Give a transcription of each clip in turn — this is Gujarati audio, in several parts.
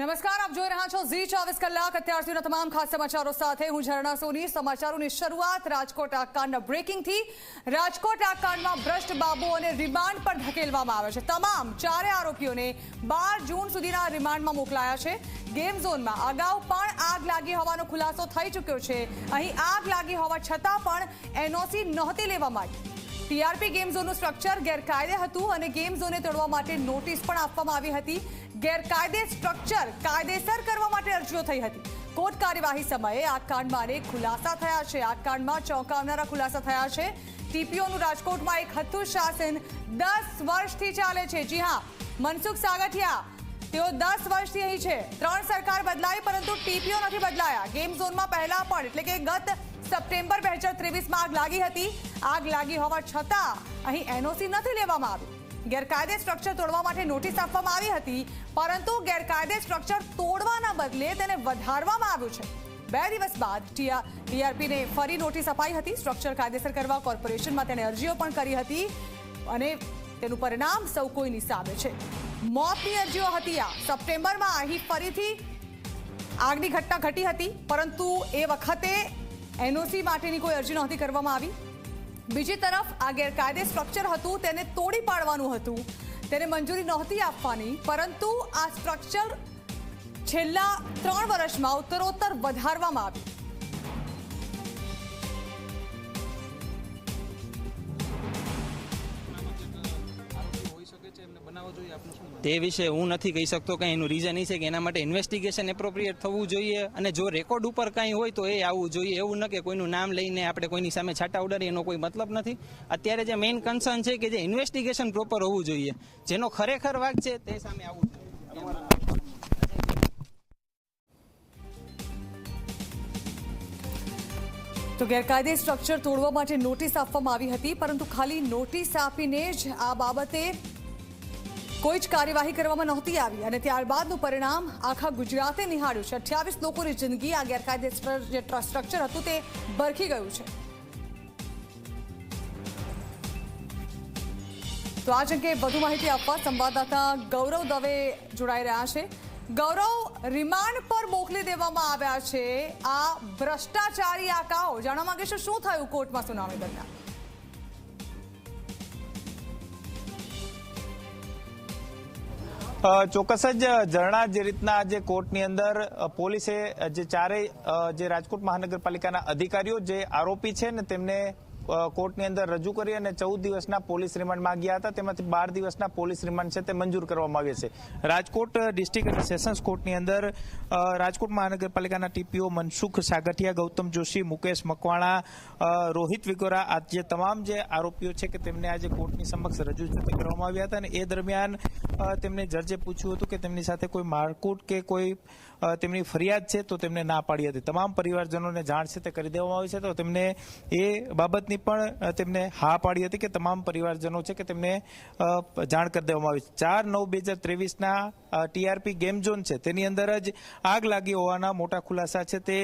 નમસ્કાર, આપ જોઈ રહ્યા છો ઝી ચોવીસ કલાક. અત્યાર સુધીના તમામ ખાસ સમાચારો સાથે હું ઝરણા સોની. સમાચારોની શરૂઆત રાજકોટ આગકાંડના બ્રેકિંગથી. રાજકોટ આગકાંડમાં ભ્રષ્ટ બાબુઓને રિમાન્ડ પર ધકેલવામાં આવે છે. તમામ ચારે આરોપીઓને બાર જૂન સુધીના રિમાન્ડમાં મોકલાયા છે. ગેમ ઝોનમાં અગાઉ પણ આગ લાગી હોવાનો ખુલાસો થઈ ચૂક્યો છે. અહીં આગ લાગી હોવા છતાં પણ એનઓસી નહોતી લેવામાં આવી ટીઆરપી ગેમ ઝોનનું સ્ટ્રક્ચર ગેરકાયદે હતું અને ગેમ ઝોને તોડવા માટે નોટિસ પણ આપવામાં આવી હતી. ગેરકાયદે સ્ટ્રક્ચર કાયદેસર કરવા માટે અરજીઓ થઈ હતી. કોર્ટ કાર્યવાહી સમયે આ કાંડમાં અનેક ખુલાસા થયા છે. આ કાંડમાં ચોંકાવનારા ખુલાસા થયા છે. ટીપીઓનું રાજકોટમાં એક હતું શાસન દસ વર્ષથી ચાલે છે. જી હા, મનસુખ સાગઠિયા, તેઓ દસ વર્ષથી અહીં છે. ત્રણ સરકાર બદલાઈ, પરંતુ ટીપીઓ નથી બદલાયા. ગેમ ઝોનમાં પહેલા પણ, એટલે કે ગત સપ્ટેમ્બર બે હજાર ત્રેવીસમાં આગ લાગી હતી. આગ લાગી હોવા છતાં અહીં એનઓસી નથી લેવામાં આવી ગેરકાયદે સ્ટ્રક્ચર તોડવા માટે નોટિસ આપવામાં આવી હતી, પરંતુ ગેરકાયદે સ્ટ્રક્ચર તોડવાના બદલે તેને વધારવામાં આવ્યું છે. બે દિવસ બાદ ટીઆરપીને ફરી નોટિસ અપાઈ હતી. સ્ટ્રક્ચર કાયદેસર કરવા કોર્પોરેશનમાં તેણે અરજીઓ પણ કરી હતી અને તેનું પરિણામ સૌ કોઈની સામે છે. મોતની અરજીઓ હતી આ. સપ્ટેમ્બરમાં અહીં ફરીથી આગની ઘટના ઘટી હતી, પરંતુ એ વખતે એનઓસી માટેની કોઈ અરજી નહોતી કરવામાં આવી. બીજી તરફ, આ ગેરકાયદે સ્ટ્રક્ચર હતું, તેને તોડી પાડવાનું હતું. તેને મંજૂરી નહોતી આપવાની, પરંતુ આ સ્ટ્રક્ચર છેલ્લા ત્રણ વર્ષમાં ઉત્તરોત્તર વધારવામાં આવ્યું. તે વિશે હું નથી કહી શકતો કે એનું રીઝન એ છે કે એના માટે ઇન્વેસ્ટિગેશન એપ્રોપ્રિએટ થવું જોઈએ અને જો રેકોર્ડ ઉપર કાંઈ હોય તો એ આવવું જોઈએ. એવું ન કે કોઈનું નામ લઈને આપણે કોઈની સામે છાટા ઉડાડીએ, એનો કોઈ મતલબ નથી. અત્યારે જે મેઇન કન્સર્ન છે કે જે ઇન્વેસ્ટિગેશન પ્રોપર હોવું જોઈએ. જેનો ખરેખર વાક છે તે સામે આવવું જોઈએ. તો ગેરકાયદે સ્ટ્રક્ચર તોડવા માટે નોટિસ આપવામાં આવી હતી, પરંતુ ખાલી નોટિસ આપીને જ આ બાબતે કોઈ જ કાર્યવાહી કરવામાં નહોતી આવી અને ત્યારબાદનું પરિણામ આખા ગુજરાતે નિહાળ્યું છે. અઠ્યાવીસ લોકોની જિંદગી આ ગેરકાયદેસર જે સ્ટ્રક્ચર હતું તે બરખી ગયું છે. તો આ અંગે વધુ માહિતી આપવા સંવાદદાતા ગૌરવ દવે જોડાઈ રહ્યા છે. ગૌરવ, રિમાન્ડ પર મોકલી દેવામાં આવ્યા છે. આ ભ્રષ્ટાચારી આકાઓ. જાણવા માંગે છે શું થયું કોર્ટમાં સુનાવણી દરમિયાન? ચોક્કસ જ ઝરણા જે રીતના આજે કોર્ટની અંદર પોલીસે જે ચારેય જે રાજકોટ મહાનગરપાલિકાના અધિકારીઓ જે આરોપી છે ને તેમને કોર્ટની અંદર રજૂ કરી અને ચૌદ દિવસના પોલીસ રિમાન્ડ માંગ્યા હતા. તેમાંથી બાર દિવસના પોલીસ રિમાન્ડ છે તે મંજૂર કરવામાં આવ્યા છે. રાજકોટ ડિસ્ટ્રિક્ટ અને સેશન્સ કોર્ટની અંદર રાજકોટ મહાનગરપાલિકાના ટીપીઓ મનસુખ સાગઠિયા, ગૌતમ જોશી, મુકેશ મકવાણા રોહિત વિગોરા, આ જે તમામ જે આરોપીઓ છે કે તેમને આજે કોર્ટની સમક્ષ રજૂ કરવામાં આવ્યા હતા અને એ દરમિયાન તેમને જજે પૂછ્યું હતું કે તેમની સાથે કોઈ મારકૂટ કે કોઈ તેમની ફરિયાદ છે તો તેમને ના પાડી હતી. તમામ પરિવારજનોને જાણ છે તે કરી દેવામાં આવી છે તો તેમને એ બાબતની પણ તેમને હા પાડી હતી કે તમામ પરિવારજનો છે કે તેમને જાણ કરી દેવામાં આવી ચાર નવ બે હજાર ત્રેવીસના ટીઆરપી ગેમ ઝોન છે. તેની અંદર જ આગ લાગી હોવાના મોટા ખુલાસા છે તે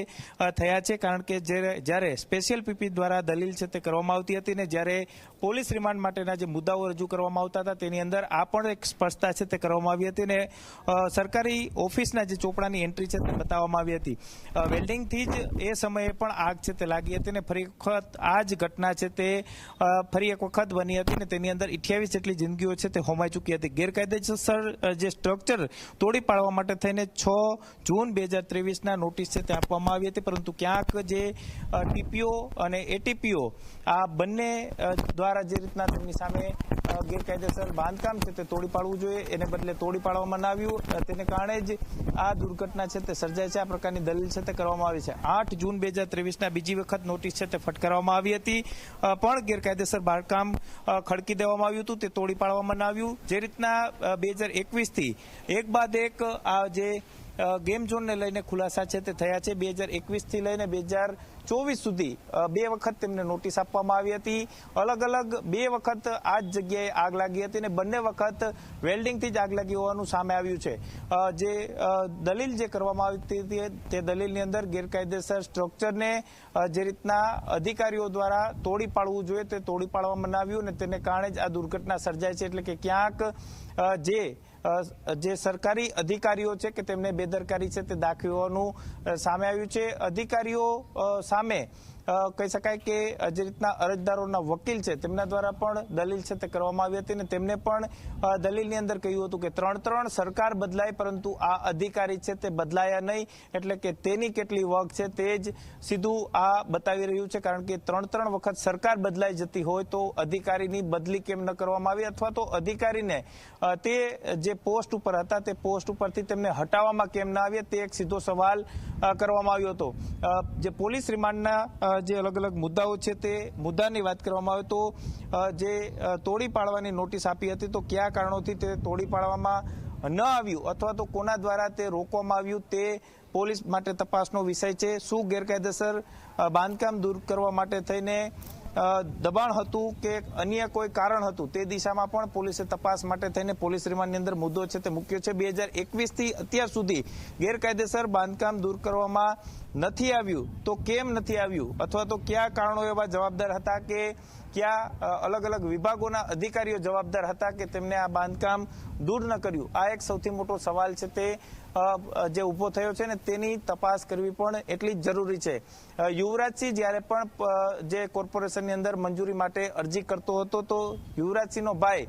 થયા છે. કારણ કે જ્યારે સ્પેશિયલ પીપી દ્વારા દલીલ છે તે કરવામાં આવતી હતી ને જ્યારે પોલીસ રિમાન્ડ માટેના જે મુદ્દાઓ રજૂ કરવામાં આવતા હતા તેની અંદર આ પણ એક સ્પષ્ટતા છે તે કરવામાં આવી હતી ને સરકારી ઓફિસના જે ચોપડાની એન્ટ્રી છે તે બતાવવામાં આવી હતી. વેલ્ડિંગથી જ એ સમયે પણ આગ છે તે લાગી હતી ને ફરી વખત આ જ ઘટના છે તે ફરી એક વખત બની હતી ને તેની અંદર અઠ્યાવીસ જેટલી જિંદગીઓ છે તે હોમાઈ ચૂકી હતી. ગેરકાયદેસર જે સ્ટ્રક્ચર તોડી પાડવા માટે થઈને છ જૂન બે હજાર ત્રેવીસના નોટિસ છે તે આપવામાં આવી હતી. પરંતુ ક્યાંક જે ટીપીઓ અને એટીપીઓ આ બંને દ્વારા જે રીતના તેમની સામે ગેરકાયદેસર બાંધકામ છે તે તોડી પાડવું જોઈએ. એને બદલે તોડી પાડવામાં ના આવ્યું તેને કારણે જ આ દુર્ઘટના છે તે સર્જાય છે. આ પ્રકારની દલીલ છે તે કરવામાં આવી છે. આઠ જૂન બે હજાર ત્રેવીસના બીજી વખત નોટિસ છે તે ફટકારવામાં આવી હતી. પણ ગેરકાયદેસર બાંધકામ ખડકી દેવામાં આવ્યું હતું. તે તોડી પાડવામાં ના આવ્યું. જે રીતના બે હજાર એકવીસથી એક બાદ એક આ જે ગેમ ઝોનને લઈને ખુલાસા છે તે થયા છે. બે હજાર એકવીસથી લઈને બે હજાર ચોવીસ સુધી બે વખત તેમને નોટિસ આપવામાં આવી હતી. અલગ અલગ બે વખત આ જ જગ્યાએ આગ લાગી હતી અને બંને વખત વેલ્ડિંગથી જ આગ લાગી હોવાનું સામે આવ્યું છે. જે દલીલ જે કરવામાં આવી હતી તે દલીલની અંદર ગેરકાયદેસર સ્ટ્રક્ચરને જે રીતના અધિકારીઓ દ્વારા તોડી પાડવું જોઈએ તે તોડી પાડવામાં આવ્યું અને તેને કારણે જ આ દુર્ઘટના સર્જાય છે. એટલે કે ક્યાંક જે જે સરકારી અધિકારીઓ છે કે તેમને બેદરકારી છે તે દાખવવાનું સામે આવ્યું છે. અધિકારીઓ સામે કહી શકાય કે જે રીતના અરજદારોના વકીલ છે, તેમના દ્વારા પણ દલીલ છે તે કરવામાં આવી હતી અને તેમને પણ દલીલની અંદર કહ્યું હતું કે ત્રણ ત્રણ સરકાર બદલાય, પરંતુ આ અધિકારી છે તે બદલાયા નહીં, એટલે કે તેની કેટલી વક છે તે જ સીધું આ બતાવી રહ્યું છે, કારણ કે ત્રણ ત્રણ વખત સરકાર બદલાઈ જતી હોય તો અધિકારીની બદલી કેમ ન કરવામાં આવી? અથવા તો અધિકારીને તે જે પોસ્ટ ઉપર હતા, તે પોસ્ટ ઉપરથી તેમને હટાવવામાં કેમ ના આવ્યા? તે એક સીધો સવાલ કરવામાં આવ્યો હતો. જે પોલીસ રિમાન્ડના જે અલગ અલગ મુદ્દાઓ છે તે મુદ્દાની વાત કરવામાં આવે તો જે તોડી પાડવાની નોટિસ આપી હતી, તો કયા કારણોથી તે તોડી પાડવામાં ન આવ્યું અથવા તો કોના દ્વારા તે રોકવામાં આવ્યું તે પોલીસ માટે તપાસનો વિષય છે. શું ગેરકાયદેસર બાંધકામ દૂર કરવા માટે થઈને દબાણ હતું કે અન્ય કોઈ કારણ હતું તે દિશામાં પણ પોલીસે તપાસ માટે થઈને પોલીસ રિમાન્ડની અંદર મુદ્દો છે તે મૂક્યો છે. બે હજાર એકવીસથી અત્યાર સુધી ગેરકાયદેસર બાંધકામ દૂર કરવામાં નથી આવ્યું. તો કેમ નથી આવ્યું? અથવા તો કયા કારણો એવા જવાબદાર હતા કે કયા અલગ અલગ વિભાગોના અધિકારીઓ જવાબદાર હતા કે તેમને આ બાંધકામ દૂર ન કર્યું? આ એક સૌથી મોટો સવાલ છે તે જે ઊભો થયો છે ને તેની તપાસ કરવી પણ એટલી જ જરૂરી છે. યુવરાજસિંહ જ્યારે પણ જે કોર્પોરેશનની અંદર મંજૂરી માટે અરજી કરતો હતો, તો યુવરાજસિંહનો ભાઈ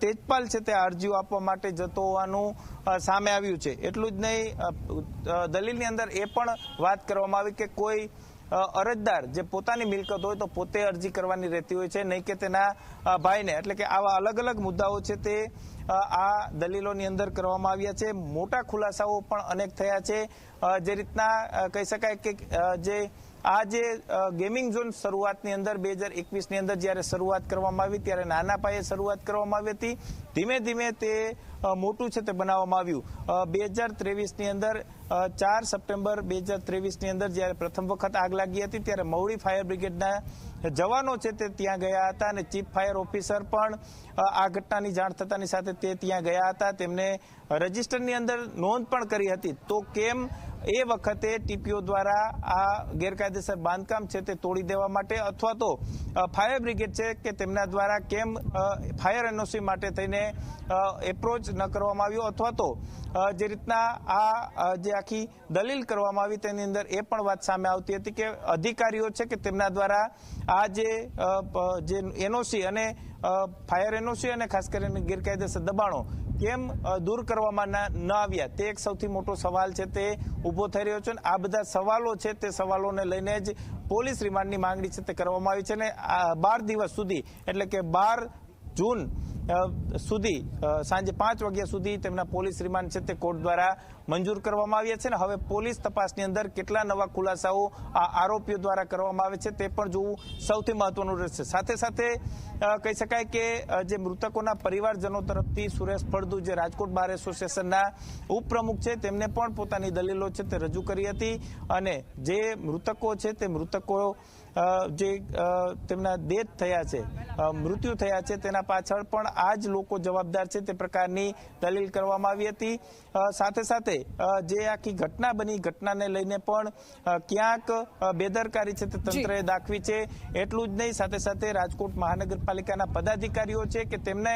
તેજપાલ છે તે અરજીઓ આપવા માટે જતો હોવાનું સામે આવ્યું છે. એટલું જ નહીં દલીલની અંદર એ પણ વાત કરવામાં આવી કે કોઈ અરજદાર જે પોતાની મિલકત હોય તો પોતે અરજી કરવાની રહેતી હોય છે. નહીં કે તેના ભાઈને. એટલે કે આવા અલગ અલગ મુદ્દાઓ છે તે આ દલીલોની અંદર કરવામાં આવ્યા છે. મોટા ખુલાસાઓ પણ અનેક થયા છે. જે રીતના કહી શકાય કે જે આ જે ગેમિંગ ઝોન શરૂઆતની અંદર, બે હજાર એકવીસની અંદર જ્યારે શરૂઆત કરવામાં આવી, ત્યારે નાના પાયે શરૂઆત કરવામાં આવી હતી. ધીમે ધીમે તે મોટું છે તે બનાવવામાં આવ્યું. બે હજાર ત્રેવીસની અંદર ચાર સપ્ટેમ્બર બે હજાર ત્રેવીસની અંદર જ્યારે પ્રથમ વખત આગ લાગી હતી, ત્યારે મવડી ફાયર બ્રિગેડના જવાનો છે તે ત્યાં ગયા હતા અને ચીફ ફાયર ઓફિસર પણ આ ઘટનાની જાણ થતાની સાથે તે ત્યાં ગયા હતા. તેમને રજિસ્ટરની અંદર નોંધ પણ કરી હતી. તો કેમ એ વખતે ટીપીઓ દ્વારા આ ગેરકાયદેસર બાંધકામ છે તે તોડી દેવા માટે અથવા તો ફાયર બ્રિગેડ છે કે તેમના દ્વારા કેમ ફાયર એનઓસી માટે થઈને એપ્રોચ ન કરવામાં આવ્યો અથવા તો જે રીતના આ જે આખી દલીલ કરવામાં આવી તેની અંદર એ પણ વાત સામે આવતી હતી કે અધિકારીઓ છે કે તેમના દ્વારા આ જે એનઓસી અને ફાયર એનઓસી અને ખાસ કરીને ગેરકાયદેસર દબાણો કેમ દૂર કરવામાં ના- આવ્યા? તે એક સૌથી મોટો સવાલ છે, તે ઊભો થઈ રહ્યો છે અને આ બધા સવાલો છે, તે સવાલોને લઈને જ પોલીસ રિમાન્ડની માંગણી છે, તે કરવામાં આવી છે અને બાર દિવસ સુધી, એટલે કે બાર જૂન સુધી સાંજે પાંચ વાગ્યા સુધી તેમના પોલીસ રિમાન્ડ છે તે કોર્ટ દ્વારા મંજૂર કરવામાં આવ્યા છે અને હવે પોલીસ તપાસની અંદર કેટલા નવા ખુલાસાઓ આ આરોપીઓ દ્વારા કરવામાં આવે છે તે પણ જોવું સૌથી મહત્વનું રહેશે. સાથે સાથે કહી શકાય કે જે મૃતકોના પરિવારજનો તરફથી સુરેશ ફળદુ, જે રાજકોટ બાર એસોસિએશનના ઉપપ્રમુખ છે, તેમને પણ પોતાની દલીલો છે તે રજૂ કરી હતી અને જે મૃતકો છે તે મૃતકો જે તેમના ડેથ થયા છે મૃત્યુ થયા છે તેના પાછળ પણ આ જ લોકો જવાબદાર છે તે પ્રકારની દલીલ કરવામાં આવી હતી. સાથે સાથે જે આખી ઘટના બની ઘટનાને લઈને પણ ક્યાંક બેદરકારી છે તે તંત્રએ દાખવી છે. એટલું જ નહીં સાથે સાથે રાજકોટ મહાનગરપાલિકાના પદાધિકારીઓ છે કે તેમને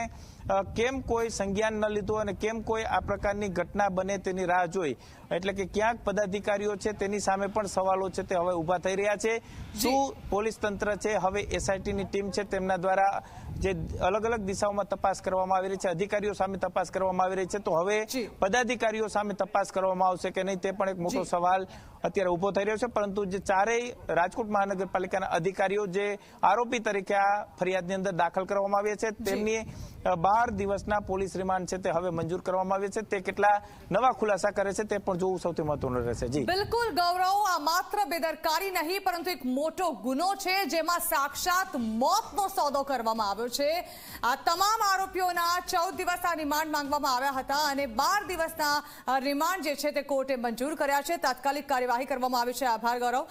કેમ કોઈ સંજ્ઞાન ન લીધું અને કેમ કોઈ આ પ્રકારની ઘટના બને તેની રાહ જોઈ? એટલે કે ક્યાંક પદાધિકારીઓ છે તેની સામે પણ સવાલો છે તે હવે ઊભા થઈ રહ્યા છે. શું પોલીસ તંત્ર છે હવે એસઆઈટીની ટીમ છે તેમના દ્વારા જે અલગ અલગ દિશાઓમાં તપાસ કરવામાં આવી રહી છે અધિકારીઓ સામે તપાસ કરવામાં આવી રહી છે તો હવે પદાધિકારીઓ સામે તપાસ કરવામાં આવશે કે નહીં તે પણ એક મોટો સવાલ અત્યારે ઊભો થઈ રહ્યો છે. પરંતુ જે ચારેય રાજકોટ મહાનગરપાલિકાના અધિકારીઓ જે આરોપી તરીકે આ ફરિયાદની અંદર દાખલ કરવામાં આવ્યા છે તેમની બાર દિવસના પોલીસ રિમાન્ડ છે તે હવે મંજૂર કરવામાં આવે છે. તે કેટલા નવા ખુલાસા કરે છે તે પણ જોવું સૌથી મહત્વનું રહેશે. જી. બિલકુલ, ગૌરવ, આ માત્ર બેદરકારી નહીં, પરંતુ એક મોટો ગુનો છે જેમાં સાક્ષાત મોતનો સોદો કરવામાં આવ્યો છે. આ તમામ આરોપીઓના ચૌદ દિવસના રિમાન્ડ માંગવામાં આવ્યા હતા અને બાર દિવસના રિમાન્ડ જે છે તે કોર્ટે મંજૂર કર્યા છે. તાત્કાલિક કાર્યવાહી કરવામાં આવી છે. આભાર, ગૌરવ.